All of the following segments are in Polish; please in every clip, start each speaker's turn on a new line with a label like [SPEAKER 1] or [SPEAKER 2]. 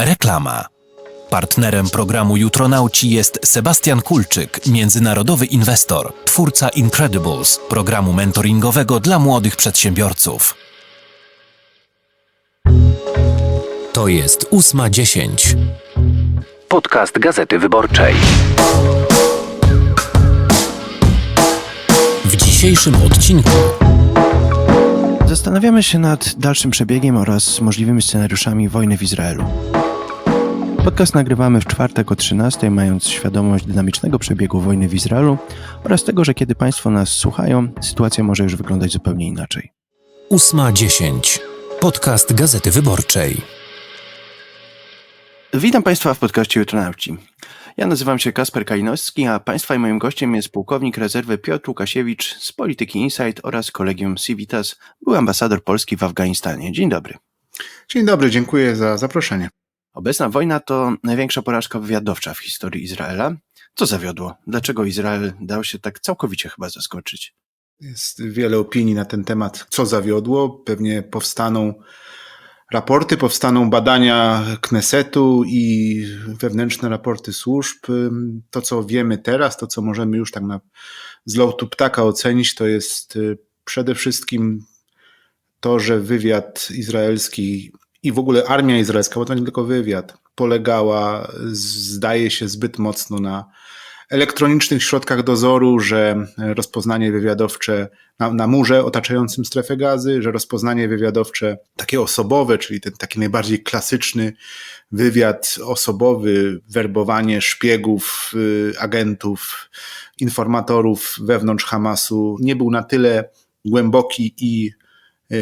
[SPEAKER 1] Reklama. Partnerem programu Jutronauci jest Sebastian Kulczyk, międzynarodowy inwestor, twórca Incredibles, programu mentoringowego dla młodych przedsiębiorców. To jest ósma dziesięć. Podcast Gazety Wyborczej. W dzisiejszym odcinku
[SPEAKER 2] Zastanawiamy się nad dalszym przebiegiem oraz możliwymi scenariuszami wojny w Izraelu. Podcast nagrywamy w czwartek o 13, mając świadomość dynamicznego przebiegu wojny w Izraelu oraz tego, że kiedy Państwo nas słuchają, sytuacja może już wyglądać zupełnie inaczej.
[SPEAKER 1] ósma dziesięć. Podcast Gazety Wyborczej.
[SPEAKER 2] Witam Państwa w podcaście Jutronauci. Ja nazywam się Kasper Kalinowski, a Państwa i moim gościem jest pułkownik rezerwy Piotr Łukasiewicz z Polityki Insight oraz kolegium Civitas, był ambasador Polski w Afganistanie. Dzień dobry.
[SPEAKER 3] Dzień dobry, dziękuję za zaproszenie.
[SPEAKER 2] Obecna wojna to największa porażka wywiadowcza w historii Izraela. Co zawiodło? Dlaczego Izrael dał się tak całkowicie chyba zaskoczyć?
[SPEAKER 3] Jest wiele opinii na ten temat, co zawiodło. Pewnie powstaną raporty, powstaną badania Knesetu i wewnętrzne raporty służb. To, co wiemy teraz, to, co możemy już tak na z lotu ptaka ocenić, to jest y, przede wszystkim to, że wywiad izraelski i w ogóle armia izraelska, bo to nie tylko wywiad, polegała, zdaje się, zbyt mocno na elektronicznych środkach dozoru, że rozpoznanie wywiadowcze na, na murze otaczającym strefę gazy, że rozpoznanie wywiadowcze takie osobowe, czyli ten taki najbardziej klasyczny wywiad osobowy, werbowanie szpiegów, y, agentów, informatorów wewnątrz Hamasu nie był na tyle głęboki i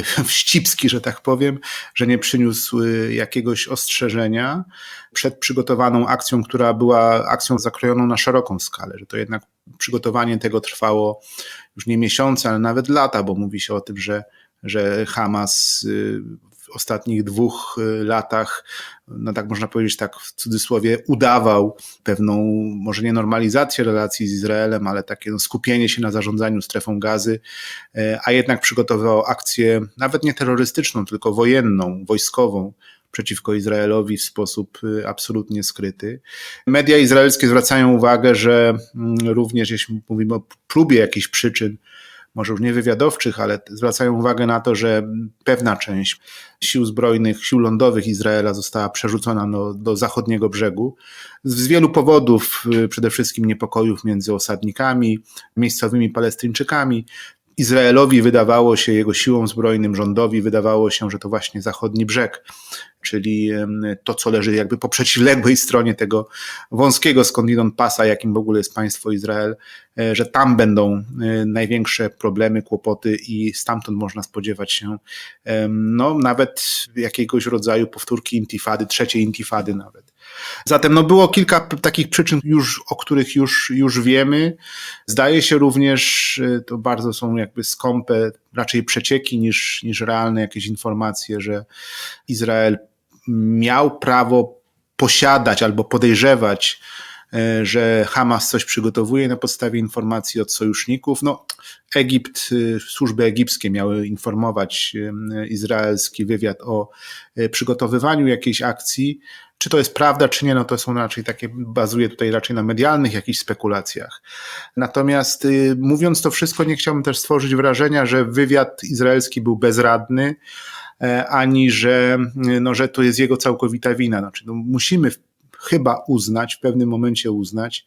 [SPEAKER 3] wścibski, że tak powiem, że nie przyniósł y, jakiegoś ostrzeżenia przed przygotowaną akcją, która była akcją zakrojoną na szeroką skalę, że to jednak przygotowanie tego trwało już nie miesiące, ale nawet lata, bo mówi się o tym, że, że Hamas w ostatnich dwóch latach, no tak można powiedzieć, tak w cudzysłowie, udawał pewną, może nie normalizację relacji z Izraelem, ale takie no, skupienie się na zarządzaniu strefą gazy, a jednak przygotowywał akcję nawet nie terrorystyczną, tylko wojenną, wojskową, przeciwko Izraelowi w sposób absolutnie skryty. Media izraelskie zwracają uwagę, że również jeśli mówimy o próbie jakichś przyczyn, może już nie wywiadowczych, ale zwracają uwagę na to, że pewna część sił zbrojnych, sił lądowych Izraela została przerzucona do, do zachodniego brzegu. Z wielu powodów, przede wszystkim niepokojów między osadnikami, miejscowymi Palestyńczykami, Izraelowi wydawało się, jego siłom zbrojnym, rządowi wydawało się, że to właśnie zachodni brzeg, czyli to, co leży jakby po przeciwległej stronie tego wąskiego skądinąd pasa, jakim w ogóle jest państwo Izrael, że tam będą największe problemy, kłopoty i stamtąd można spodziewać się no, nawet jakiegoś rodzaju powtórki intifady, trzeciej intifady nawet. Zatem no, było kilka takich przyczyn, już, o których już, już wiemy. Zdaje się również, to bardzo są jakby skąpe, raczej przecieki niż, niż realne jakieś informacje, że Izrael miał prawo posiadać albo podejrzewać, że Hamas coś przygotowuje na podstawie informacji od sojuszników. No, Egipt, służby egipskie miały informować izraelski wywiad o przygotowywaniu jakiejś akcji. Czy to jest prawda, czy nie, no to są raczej takie, bazuje tutaj raczej na medialnych jakichś spekulacjach. Natomiast mówiąc to wszystko, nie chciałbym też stworzyć wrażenia, że wywiad izraelski był bezradny, e, ani że, no, że to jest jego całkowita wina. Znaczy, no, musimy chyba uznać, w pewnym momencie uznać,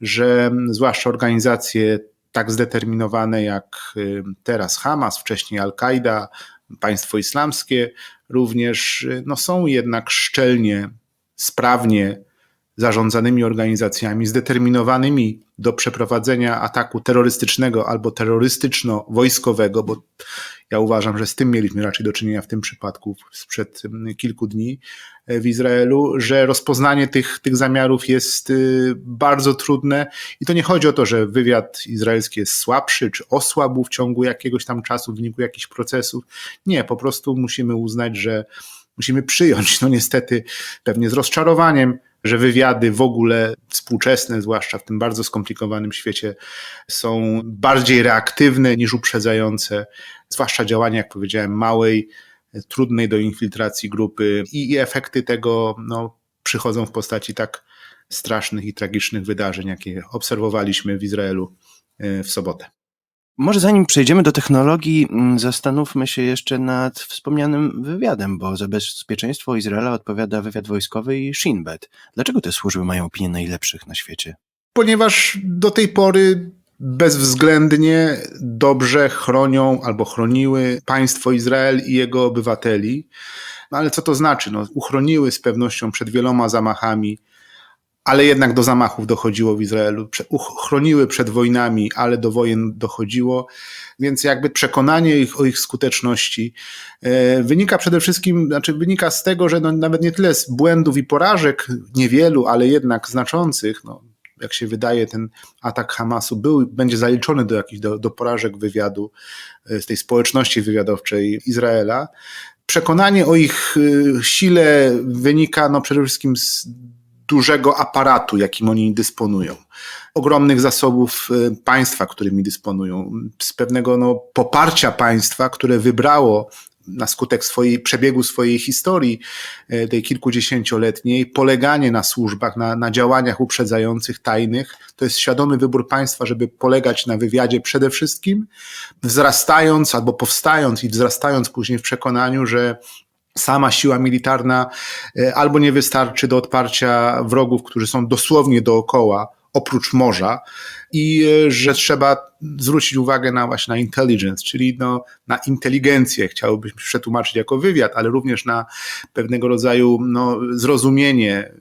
[SPEAKER 3] że zwłaszcza organizacje tak zdeterminowane jak y, teraz Hamas, wcześniej Al-Kaida, państwo islamskie, również no, są jednak szczelnie sprawnie zarządzanymi organizacjami, zdeterminowanymi do przeprowadzenia ataku terrorystycznego albo terrorystyczno-wojskowego, bo ja uważam, że z tym mieliśmy raczej do czynienia w tym przypadku sprzed kilku dni w Izraelu, że rozpoznanie tych, tych zamiarów jest bardzo trudne i to nie chodzi o to, że wywiad izraelski jest słabszy czy osłabł w ciągu jakiegoś tam czasu w wyniku jakichś procesów. Nie, po prostu musimy uznać, że musimy przyjąć, no niestety, pewnie z rozczarowaniem, że wywiady w ogóle współczesne, zwłaszcza w tym bardzo skomplikowanym świecie, są bardziej reaktywne niż uprzedzające, zwłaszcza działania, jak powiedziałem, małej, trudnej do infiltracji grupy i, efekty tego no, przychodzą w postaci tak strasznych i tragicznych wydarzeń, jakie obserwowaliśmy w Izraelu w sobotę.
[SPEAKER 2] Może zanim przejdziemy do technologii, mm, zastanówmy się jeszcze nad wspomnianym wywiadem, bo za bezpieczeństwo Izraela odpowiada wywiad wojskowy i Shin Bet. Dlaczego te służby mają opinię najlepszych na świecie?
[SPEAKER 3] Ponieważ do tej pory bezwzględnie dobrze chronią albo chroniły państwo Izrael i jego obywateli. No ale co to znaczy? No, uchroniły z pewnością przed wieloma zamachami ale jednak do zamachów dochodziło w Izraelu. Chroniły przed wojnami, ale do wojen dochodziło, więc jakby przekonanie ich o ich skuteczności e, wynika przede wszystkim, znaczy wynika z tego, że no nawet nie tyle z błędów i porażek, niewielu, ale jednak znaczących, no, jak się wydaje, ten atak Hamasu był, będzie zaliczony do jakichś do, do porażek wywiadu, e, z tej społeczności wywiadowczej Izraela. Przekonanie o ich e, sile wynika no, przede wszystkim z dużego aparatu, jakim oni dysponują, ogromnych zasobów y, państwa, którymi dysponują, z pewnego no, poparcia państwa, które wybrało na skutek swojej, przebiegu swojej historii, y, tej kilkudziesięcioletniej, poleganie na służbach, na, na działaniach uprzedzających, tajnych. To jest świadomy wybór państwa, żeby polegać na wywiadzie przede wszystkim, wzrastając albo powstając i wzrastając później w przekonaniu, że sama siła militarna e, albo nie wystarczy do odparcia wrogów, którzy są dosłownie dookoła, oprócz morza, i e, że trzeba zwrócić uwagę na właśnie na intelligence, czyli no, na inteligencję, chciałbym przetłumaczyć jako wywiad, ale również na pewnego rodzaju no, zrozumienie, e,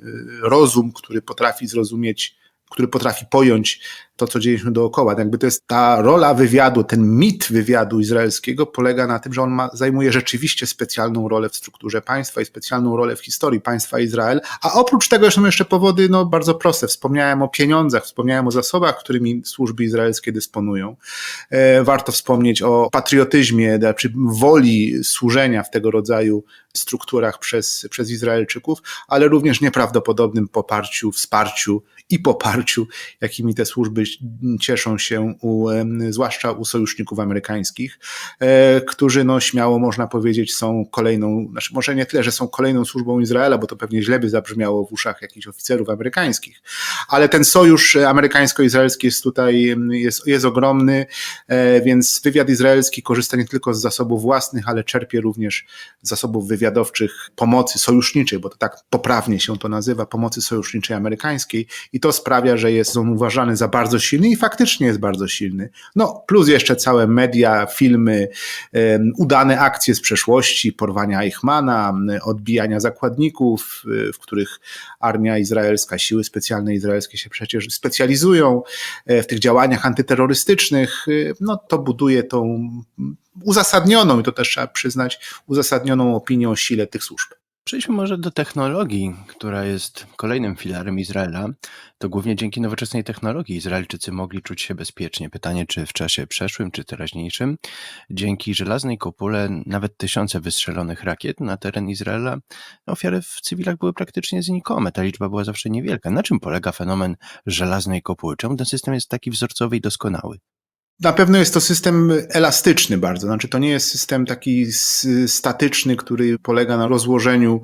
[SPEAKER 3] rozum, który potrafi zrozumieć, który potrafi pojąć to, co dzieje dookoła. Jakby to jest ta rola wywiadu, ten mit wywiadu izraelskiego polega na tym, że on ma, zajmuje rzeczywiście specjalną rolę w strukturze państwa i specjalną rolę w historii państwa Izrael. A oprócz tego są jeszcze powody no, bardzo proste. Wspomniałem o pieniądzach, wspomniałem o zasobach, którymi służby izraelskie dysponują. E, warto wspomnieć o patriotyzmie, czy woli służenia w tego rodzaju strukturach przez, przez Izraelczyków, ale również nieprawdopodobnym poparciu, wsparciu i poparciu, jakimi te służby cieszą się, u, zwłaszcza u sojuszników amerykańskich, e, którzy, no, śmiało można powiedzieć, są kolejną, znaczy może nie tyle, że są kolejną służbą Izraela, bo to pewnie źle by zabrzmiało w uszach jakichś oficerów amerykańskich, ale ten sojusz amerykańsko-izraelski jest tutaj, jest, jest ogromny, e, więc wywiad izraelski korzysta nie tylko z zasobów własnych, ale czerpie również z zasobów wywiadowczych pomocy sojuszniczej, bo to tak poprawnie się to nazywa, pomocy sojuszniczej amerykańskiej i to sprawia, że jest on uważany za bardzo silny i faktycznie jest bardzo silny. No, plus jeszcze całe media, filmy, udane akcje z przeszłości, porwania Eichmana, odbijania zakładników, w których armia izraelska, siły specjalne izraelskie się przecież specjalizują e, w tych działaniach antyterrorystycznych. E, no, to buduje tą uzasadnioną, i to też trzeba przyznać, uzasadnioną opinię o sile tych służb.
[SPEAKER 2] Przejdźmy może do technologii, która jest kolejnym filarem Izraela. To głównie dzięki nowoczesnej technologii Izraelczycy mogli czuć się bezpiecznie. Pytanie, czy w czasie przeszłym, czy teraźniejszym. Dzięki żelaznej kopule nawet tysiące wystrzelonych rakiet na teren Izraela, ofiary w cywilach były praktycznie znikome. Ta liczba była zawsze niewielka. Na czym polega fenomen żelaznej kopuły? Czemu ten system jest taki wzorcowy i doskonały?
[SPEAKER 3] Na pewno jest to system elastyczny bardzo, znaczy to nie jest system taki statyczny, który polega na rozłożeniu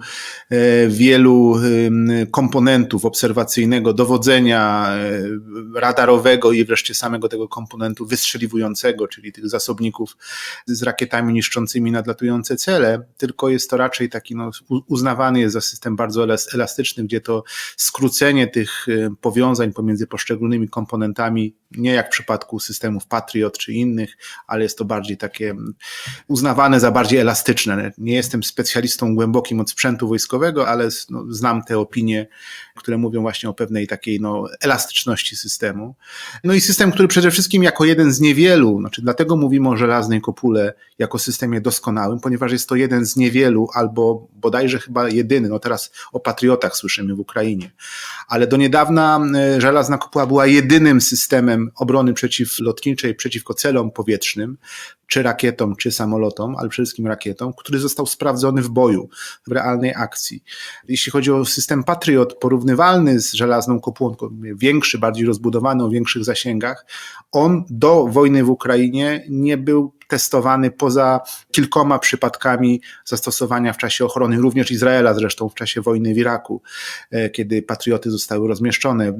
[SPEAKER 3] e, wielu komponentów obserwacyjnego, dowodzenia e, radarowego i wreszcie samego tego komponentu wystrzeliwującego, czyli tych zasobników z rakietami niszczącymi nadlatujące cele, tylko jest to raczej taki no, uznawany jest za system bardzo elastyczny, gdzie to skrócenie tych e, powiązań pomiędzy poszczególnymi komponentami, nie jak w przypadku systemów PAT, Patriot czy innych, ale jest to bardziej takie uznawane za bardziej elastyczne. Nie jestem specjalistą głębokim od sprzętu wojskowego, ale no, znam te opinie, które mówią właśnie o pewnej takiej no, elastyczności systemu. No i system, który przede wszystkim jako jeden z niewielu, znaczy dlatego mówimy o żelaznej kopule jako systemie doskonałym, ponieważ jest to jeden z niewielu, albo bodajże chyba jedyny, no teraz o patriotach słyszymy w Ukrainie, ale do niedawna e, żelazna kopuła była jedynym systemem obrony przeciwlotniczej, przeciwko celom powietrznym, czy rakietom, czy samolotom, ale przede wszystkim rakietom, który został sprawdzony w boju, w realnej akcji. Jeśli chodzi o system Patriot, porównywalny z żelazną kopułą, większy, bardziej rozbudowany, o większych zasięgach, on do wojny w Ukrainie nie był testowany poza kilkoma przypadkami zastosowania w czasie ochrony, również Izraela zresztą w czasie wojny w Iraku, e, kiedy patrioty zostały rozmieszczone e,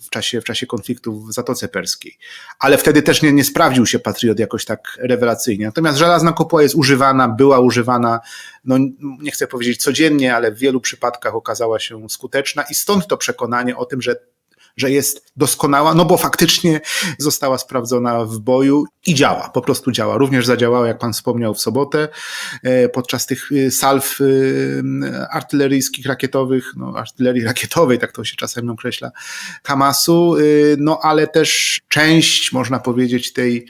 [SPEAKER 3] w czasie, w czasie konfliktu w Zatoce Perskiej. Ale wtedy też nie, nie sprawdził się patriot jakoś tak rewelacyjnie. Natomiast żelazna kopuła jest używana, była używana, no nie chcę powiedzieć codziennie, ale w wielu przypadkach okazała się skuteczna i stąd to przekonanie o tym, że że jest doskonała, no bo faktycznie została sprawdzona w boju i działa, po prostu działa. Również zadziałała, jak pan wspomniał, w sobotę e, podczas tych e, salw e, artyleryjskich, rakietowych, no artylerii rakietowej, tak to się czasem określa, Hamasu, no ale też część, można powiedzieć, tej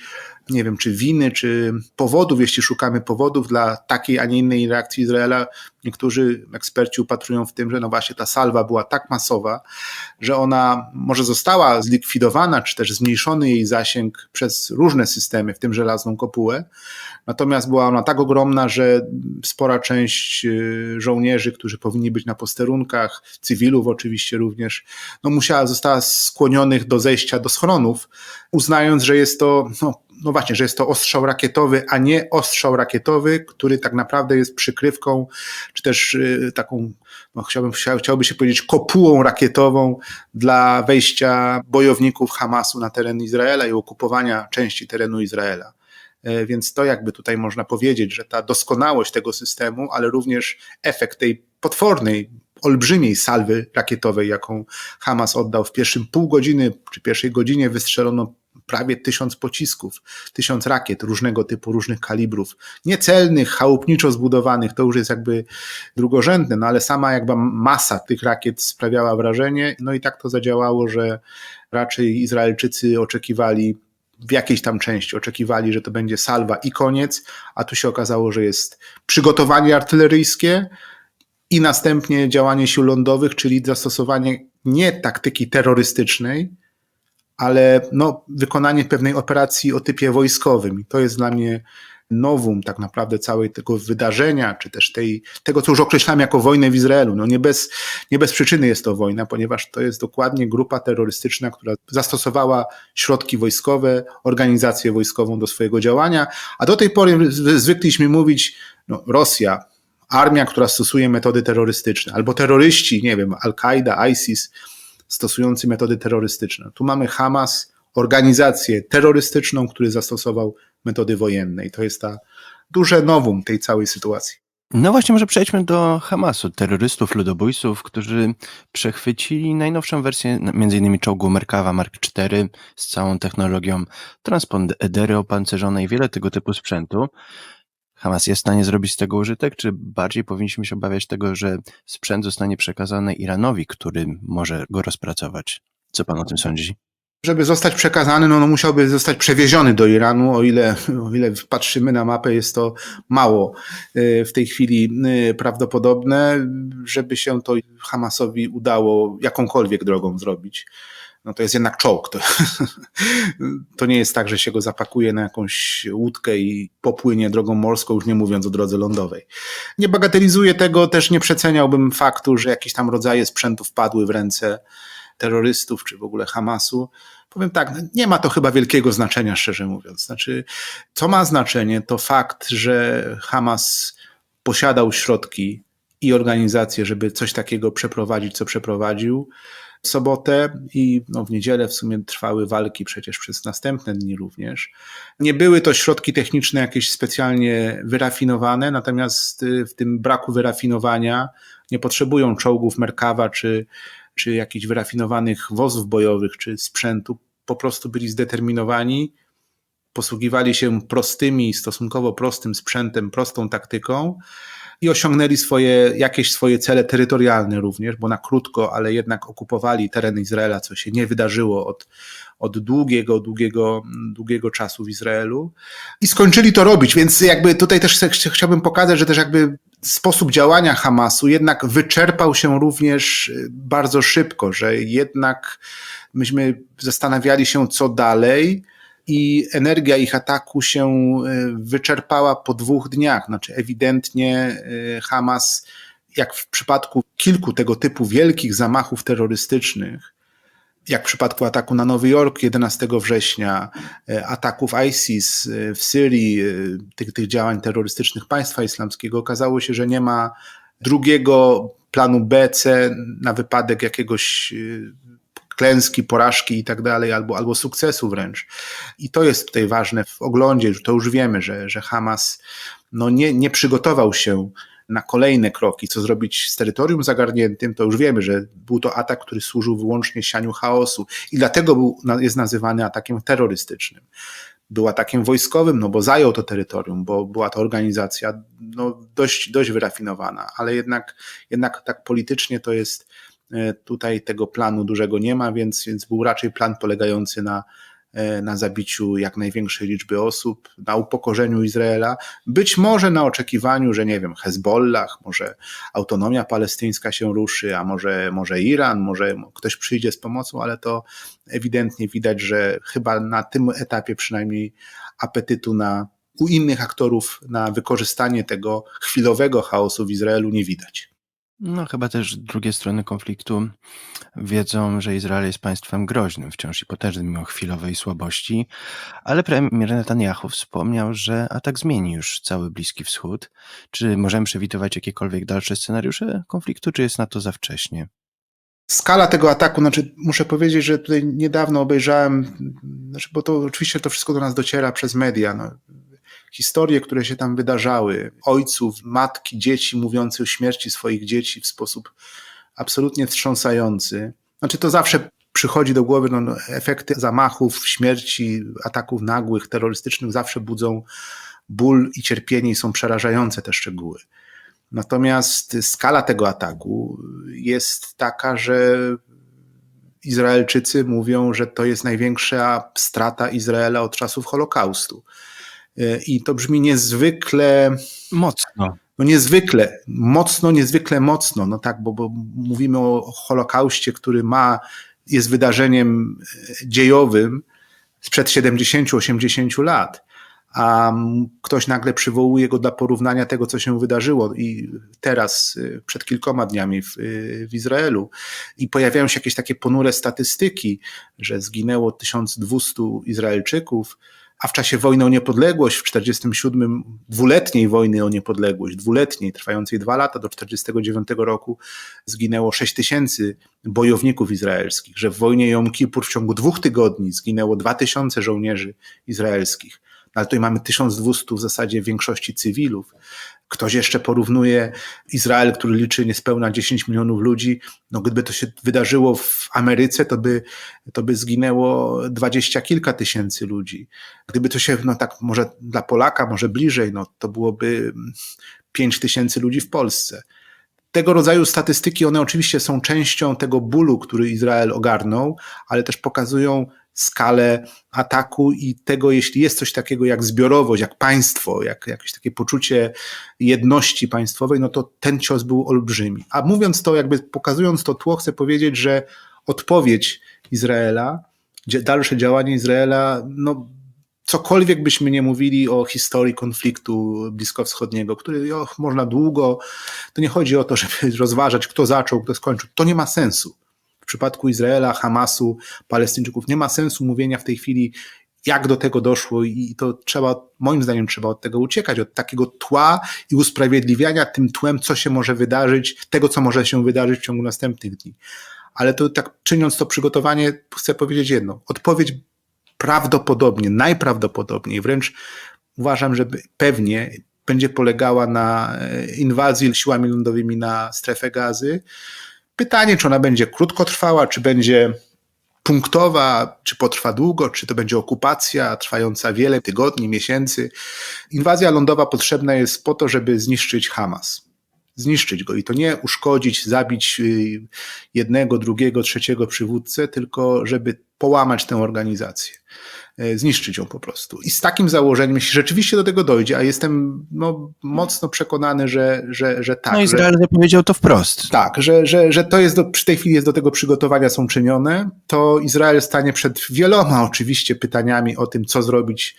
[SPEAKER 3] nie wiem, czy winy, czy powodów, jeśli szukamy powodów dla takiej, a nie innej reakcji Izraela, niektórzy eksperci upatrują w tym, że no właśnie ta salwa była tak masowa, że ona może została zlikwidowana, czy też zmniejszony jej zasięg przez różne systemy, w tym żelazną kopułę, natomiast była ona tak ogromna, że spora część y, żołnierzy, którzy powinni być na posterunkach, cywilów oczywiście również, no musiała, została skłonionych do zejścia do schronów, uznając, że jest to no, no właśnie, że jest to ostrzał rakietowy, a nie ostrzał rakietowy, który tak naprawdę jest przykrywką, czy też y, taką, no chciałbym, chciałby się powiedzieć, kopułą rakietową dla wejścia bojowników Hamasu na teren Izraela i okupowania części terenu Izraela. E, więc to jakby tutaj można powiedzieć, że ta doskonałość tego systemu, ale również efekt tej potwornej, olbrzymiej salwy rakietowej, jaką Hamas oddał w pierwszym pół godziny czy pierwszej godzinie wystrzelono prawie tysiąc pocisków, tysiąc rakiet różnego typu, różnych kalibrów, niecelnych, chałupniczo zbudowanych, to już jest jakby drugorzędne, no ale sama jakby masa tych rakiet sprawiała wrażenie, no i tak to zadziałało, że raczej Izraelczycy oczekiwali w jakiejś tam części oczekiwali, że to będzie salwa i koniec, a tu się okazało, że jest przygotowanie artyleryjskie i następnie działanie sił lądowych, czyli zastosowanie nie taktyki terrorystycznej, ale no, wykonanie pewnej operacji o typie wojskowym. I to jest dla mnie nowum tak naprawdę całej tego wydarzenia, czy też tej, tego, co już określam jako wojnę w Izraelu. No nie bez, nie bez przyczyny jest to wojna, ponieważ to jest dokładnie grupa terrorystyczna, która zastosowała środki wojskowe, organizację wojskową do swojego działania, a do tej pory zwykliśmy mówić, no, Rosja, armia, która stosuje metody terrorystyczne, albo terroryści, nie wiem, Al-Kaida, ISIS, stosujący metody terrorystyczne. Tu mamy Hamas, organizację terrorystyczną, który zastosował metody wojenne. I to jest ta duże nowum tej całej sytuacji.
[SPEAKER 2] No właśnie, może przejdźmy do Hamasu, terrorystów, ludobójców, którzy przechwycili najnowszą wersję m.in. czołgu Merkawa Mark IV z całą technologią transpondedery opancerzone i wiele tego typu sprzętu. Hamas jest w stanie zrobić z tego użytek, czy bardziej powinniśmy się obawiać tego, że sprzęt zostanie przekazany Iranowi, który może go rozpracować? Co pan o tym sądzi?
[SPEAKER 3] Żeby zostać przekazany, no, no musiałby zostać przewieziony do Iranu, o ile, o ile patrzymy na mapę, jest to mało y, w tej chwili y, prawdopodobne, żeby się to Hamasowi udało jakąkolwiek drogą zrobić no to jest jednak czołg. To, to nie jest tak, że się go zapakuje na jakąś łódkę i popłynie drogą morską, już nie mówiąc o drodze lądowej. Nie bagatelizuję tego, też nie przeceniałbym faktu, że jakieś tam rodzaje sprzętów padły w ręce terrorystów czy w ogóle Hamasu. Powiem tak, no nie ma to chyba wielkiego znaczenia, szczerze mówiąc. Znaczy, co ma znaczenie, to fakt, że Hamas posiadał środki i organizację, żeby coś takiego przeprowadzić, co przeprowadził sobotę i no, w niedzielę w sumie trwały walki przecież przez następne dni również. Nie były to środki techniczne jakieś specjalnie wyrafinowane, natomiast y, w tym braku wyrafinowania nie potrzebują czołgów Merkawa czy, czy jakichś wyrafinowanych wozów bojowych czy sprzętu. Po prostu byli zdeterminowani, posługiwali się prostymi, stosunkowo prostym sprzętem, prostą taktyką i osiągnęli swoje, jakieś swoje cele terytorialne również, bo na krótko, ale jednak okupowali teren Izraela, co się nie wydarzyło od, od długiego, długiego, długiego czasu w Izraelu. I skończyli to robić, więc jakby tutaj też chciałbym pokazać, że też jakby sposób działania Hamasu jednak wyczerpał się również y, bardzo szybko, że jednak myśmy zastanawiali się co dalej, i energia ich ataku się wyczerpała po dwóch dniach. Znaczy, ewidentnie Hamas, jak w przypadku kilku tego typu wielkich zamachów terrorystycznych, jak w przypadku ataku na Nowy Jork 11 września, e, ataków ISIS e, w Syrii, e, tych, tych działań terrorystycznych państwa islamskiego, okazało się, że nie ma drugiego planu B, C na wypadek jakiegoś klęski, porażki i tak dalej, albo, albo sukcesu wręcz. I to jest tutaj ważne w oglądzie, to już wiemy, że, że Hamas no nie, nie przygotował się na kolejne kroki, co zrobić z terytorium zagarniętym, to już wiemy, że był to atak, który służył wyłącznie sianiu chaosu i dlatego był, jest nazywany atakiem terrorystycznym. Był atakiem wojskowym, no bo zajął to terytorium, bo była to organizacja no, dość, dość wyrafinowana, ale jednak, jednak tak politycznie to jest tutaj tego planu dużego nie ma, więc, więc był raczej plan polegający na E, na zabiciu jak największej liczby osób, na upokorzeniu Izraela, być może na oczekiwaniu, że nie wiem, Hezbollah, może autonomia palestyńska się ruszy, a może, może Iran, może ktoś przyjdzie z pomocą, ale to ewidentnie widać, że chyba na tym etapie przynajmniej apetytu na u innych aktorów na wykorzystanie tego chwilowego chaosu w Izraelu nie widać.
[SPEAKER 2] No, chyba też drugie strony konfliktu wiedzą, że Izrael jest państwem groźnym, wciąż i potężnym mimo chwilowej słabości, ale premier Netanyahu wspomniał, że atak zmieni już cały Bliski Wschód. Czy możemy przewidywać jakiekolwiek dalsze scenariusze konfliktu, czy jest na to za wcześnie?
[SPEAKER 3] Skala tego ataku, znaczy muszę powiedzieć, że tutaj niedawno obejrzałem, znaczy, bo to oczywiście to wszystko do nas dociera przez media. No, historie, które się tam wydarzały, ojców, matki, dzieci mówiące o śmierci swoich dzieci w sposób absolutnie wstrząsający. Znaczy to zawsze przychodzi do głowy, no, efekty zamachów, śmierci, ataków nagłych, terrorystycznych zawsze budzą ból i cierpienie i są przerażające te szczegóły. Natomiast skala tego ataku jest taka, że Izraelczycy mówią, że to jest największa strata Izraela od czasów Holokaustu. I to brzmi niezwykle
[SPEAKER 2] mocno.
[SPEAKER 3] No niezwykle, mocno, niezwykle mocno, no tak, bo, bo mówimy o Holokauście, który ma, jest wydarzeniem e, dziejowym sprzed 70-80 lat, a ktoś nagle przywołuje go dla porównania tego, co się wydarzyło i teraz, e, przed kilkoma dniami w, e, w Izraelu. I pojawiają się jakieś takie ponure statystyki, że zginęło 1200 Izraelczyków, a w czasie wojny o niepodległość w 47, dwuletniej wojny o niepodległość, dwuletniej, trwającej dwa lata do 49 roku, zginęło 6 tysięcy bojowników izraelskich, że w wojnie Jom Kippur w ciągu dwóch tygodni zginęło 2000 żołnierzy izraelskich. No ale tutaj mamy 1200 w zasadzie większości cywilów. Ktoś jeszcze porównuje Izrael, który liczy niespełna 10 milionów ludzi. No, gdyby to się wydarzyło w Ameryce, to by, to by zginęło dwadzieścia kilka tysięcy ludzi. Gdyby to się, no tak, może dla Polaka, może bliżej, no to byłoby 5 tysięcy ludzi w Polsce. Tego rodzaju statystyki, one oczywiście są częścią tego bólu, który Izrael ogarnął, ale też pokazują skalę ataku i tego, jeśli jest coś takiego jak zbiorowość, jak państwo, jak jakieś takie poczucie jedności państwowej, no to ten cios był olbrzymi. A mówiąc to, jakby pokazując to tło, chcę powiedzieć, że odpowiedź Izraela, dalsze działanie Izraela, no cokolwiek byśmy nie mówili o historii konfliktu bliskowschodniego, który och, można długo, to nie chodzi o to, żeby rozważać, kto zaczął, kto skończył. To nie ma sensu w przypadku Izraela, Hamasu, Palestyńczyków nie ma sensu mówienia w tej chwili, jak do tego doszło i to trzeba, moim zdaniem trzeba od tego uciekać, od takiego tła i usprawiedliwiania tym tłem, co się może wydarzyć, tego, co może się wydarzyć w ciągu następnych dni. Ale to tak czyniąc to przygotowanie, chcę powiedzieć jedno. Odpowiedź prawdopodobnie, najprawdopodobniej, wręcz uważam, że pewnie będzie polegała na e, inwazji siłami lądowymi na strefę gazy, Pytanie, czy ona będzie krótkotrwała, czy będzie punktowa, czy potrwa długo, czy to będzie okupacja trwająca wiele tygodni, miesięcy. Inwazja lądowa potrzebna jest po to, żeby zniszczyć Hamas. Zniszczyć go i to nie uszkodzić, zabić y, jednego, drugiego, trzeciego przywódcę, tylko żeby połamać tę organizację, e, zniszczyć ją po prostu. I z takim założeniem, jeśli rzeczywiście do tego dojdzie, a jestem no, mocno przekonany, że, że, że tak.
[SPEAKER 2] No
[SPEAKER 3] że,
[SPEAKER 2] Izrael zapowiedział to wprost.
[SPEAKER 3] tak, że, że, że to jest do, przy tej chwili jest do tego przygotowania są czynione, to Izrael stanie przed wieloma oczywiście pytaniami o tym, co zrobić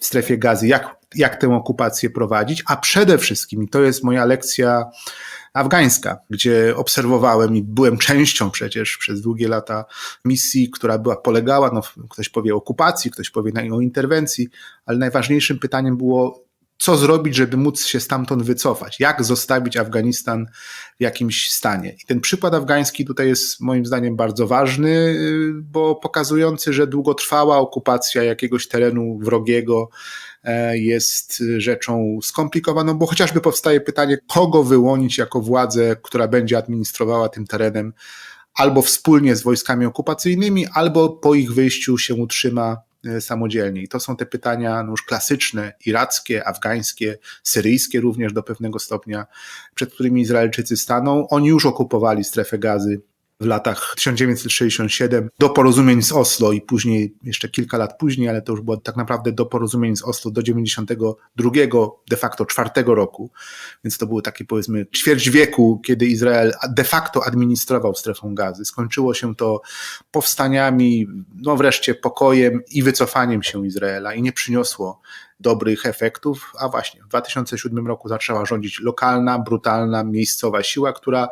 [SPEAKER 3] w strefie gazy, jak, jak tę okupację prowadzić, a przede wszystkim, i to jest moja lekcja afgańska, gdzie obserwowałem i byłem częścią przecież przez długie lata misji, która była, polegała, no ktoś powie o okupacji, ktoś powie o interwencji, ale najważniejszym pytaniem było, co zrobić, żeby móc się stamtąd wycofać, jak zostawić Afganistan w jakimś stanie. I ten przykład afgański tutaj jest moim zdaniem bardzo ważny, bo pokazujący, że długotrwała okupacja jakiegoś terenu wrogiego e, jest rzeczą skomplikowaną, bo chociażby powstaje pytanie, kogo wyłonić jako władzę, która będzie administrowała tym terenem, albo wspólnie z wojskami okupacyjnymi, albo po ich wyjściu się utrzyma samodzielnie. I to są te pytania no już klasyczne, irackie, afgańskie, syryjskie również do pewnego stopnia, przed którymi Izraelczycy staną. Oni już okupowali strefę gazy w latach 1967 do porozumień z Oslo i później, jeszcze kilka lat później, ale to już było tak naprawdę do porozumień z Oslo do 92, de facto czwartego roku, więc to było takie powiedzmy ćwierć wieku, kiedy Izrael de facto administrował strefą gazy. Skończyło się to powstaniami, no wreszcie pokojem i wycofaniem się Izraela i nie przyniosło dobrych efektów, a właśnie w 2007 roku zaczęła rządzić lokalna, brutalna, miejscowa siła, która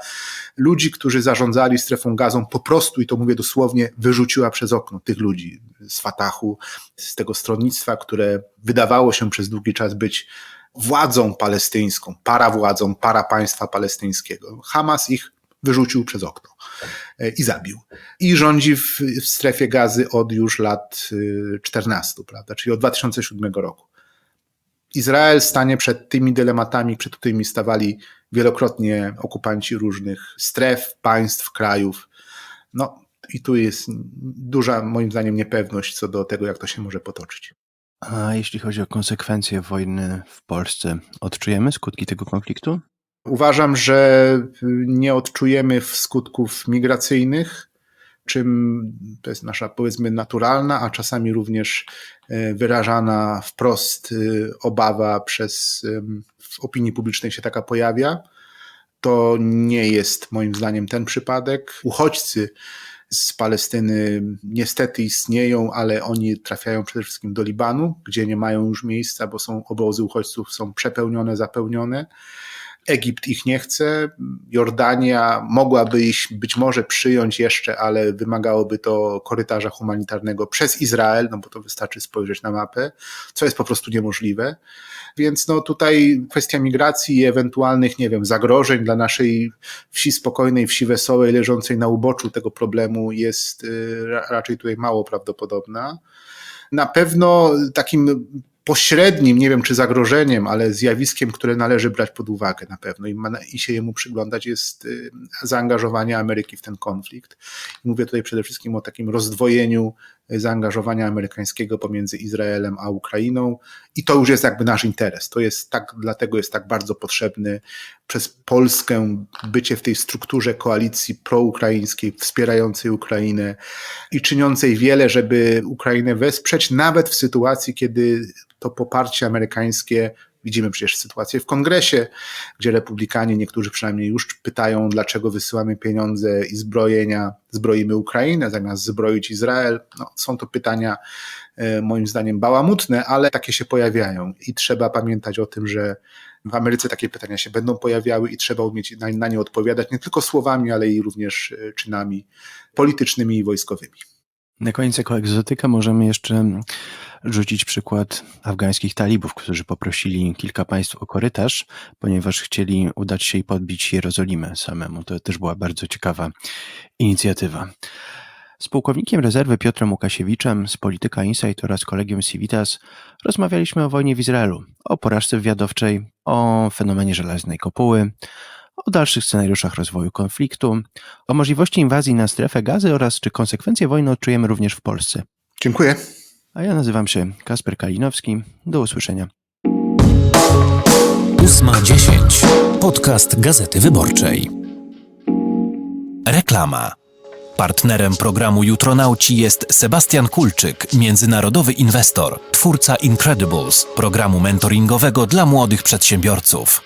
[SPEAKER 3] ludzi, którzy zarządzali strefą gazą po prostu, i to mówię dosłownie, wyrzuciła przez okno tych ludzi z Fatahu, z tego stronnictwa, które wydawało się przez długi czas być władzą palestyńską, para władzą, para państwa palestyńskiego. Hamas ich wyrzucił przez okno i zabił. I rządzi w, w, strefie gazy od już lat 14, prawda, czyli od 2007 roku. Izrael stanie przed tymi dylematami, przed którymi stawali wielokrotnie okupanci różnych stref, państw, krajów. No i tu jest duża, moim zdaniem, niepewność co do tego, jak to się może potoczyć.
[SPEAKER 2] A jeśli chodzi o konsekwencje wojny w Polsce, odczujemy skutki tego konfliktu?
[SPEAKER 3] Uważam, że nie odczujemy skutków migracyjnych, czym to jest nasza powiedzmy naturalna, a czasami również wyrażana wprost obawa przez w opinii publicznej się taka pojawia. To nie jest moim zdaniem ten przypadek. Uchodźcy z Palestyny niestety istnieją, ale oni trafiają przede wszystkim do Libanu, gdzie nie mają już miejsca, bo są obozy uchodźców są przepełnione, zapełnione. Egipt ich nie chce, Jordania mogłaby ich być może przyjąć jeszcze, ale wymagałoby to korytarza humanitarnego przez Izrael, no bo to wystarczy spojrzeć na mapę, co jest po prostu niemożliwe. Więc no tutaj kwestia migracji i ewentualnych, nie wiem, zagrożeń dla naszej wsi spokojnej, wsi wesołej, leżącej na uboczu tego problemu jest raczej tutaj mało prawdopodobna. Na pewno takim pośrednim, nie wiem czy zagrożeniem, ale zjawiskiem, które należy brać pod uwagę na pewno i, ma, i się jemu przyglądać jest zaangażowanie Ameryki w ten konflikt. Mówię tutaj przede wszystkim o takim rozdwojeniu zaangażowania amerykańskiego pomiędzy Izraelem a Ukrainą i to już jest jakby nasz interes. To jest tak, dlatego jest tak bardzo potrzebny przez Polskę bycie w tej strukturze koalicji proukraińskiej, wspierającej Ukrainę i czyniącej wiele, żeby Ukrainę wesprzeć, nawet w sytuacji, kiedy to poparcie amerykańskie Widzimy przecież sytuację w kongresie, gdzie republikanie, niektórzy przynajmniej już pytają, dlaczego wysyłamy pieniądze i zbrojenia, zbroimy Ukrainę zamiast zbroić Izrael. No, są to pytania moim zdaniem bałamutne, ale takie się pojawiają i trzeba pamiętać o tym, że w Ameryce takie pytania się będą pojawiały i trzeba umieć na, na nie odpowiadać nie tylko słowami, ale i również czynami politycznymi i wojskowymi.
[SPEAKER 2] Na koniec jako egzotyka możemy jeszcze rzucić przykład afgańskich talibów, którzy poprosili kilka państw o korytarz, ponieważ chcieli udać się i podbić Jerozolimę samemu. To też była bardzo ciekawa inicjatywa. Z pułkownikiem rezerwy Piotrem Łukasiewiczem z Polityka Insight oraz kolegium Civitas rozmawialiśmy o wojnie w Izraelu, o porażce wywiadowczej, o fenomenie żelaznej kopuły, o dalszych scenariuszach rozwoju konfliktu, o możliwości inwazji na strefę gazy oraz czy konsekwencje wojny odczujemy również w Polsce.
[SPEAKER 3] Dziękuję.
[SPEAKER 2] A ja nazywam się Kasper Kalinowski. Do usłyszenia.
[SPEAKER 1] 8.10. Podcast Gazety Wyborczej. Reklama. Partnerem programu Jutronauci jest Sebastian Kulczyk, międzynarodowy inwestor, twórca Incredibles, programu mentoringowego dla młodych przedsiębiorców.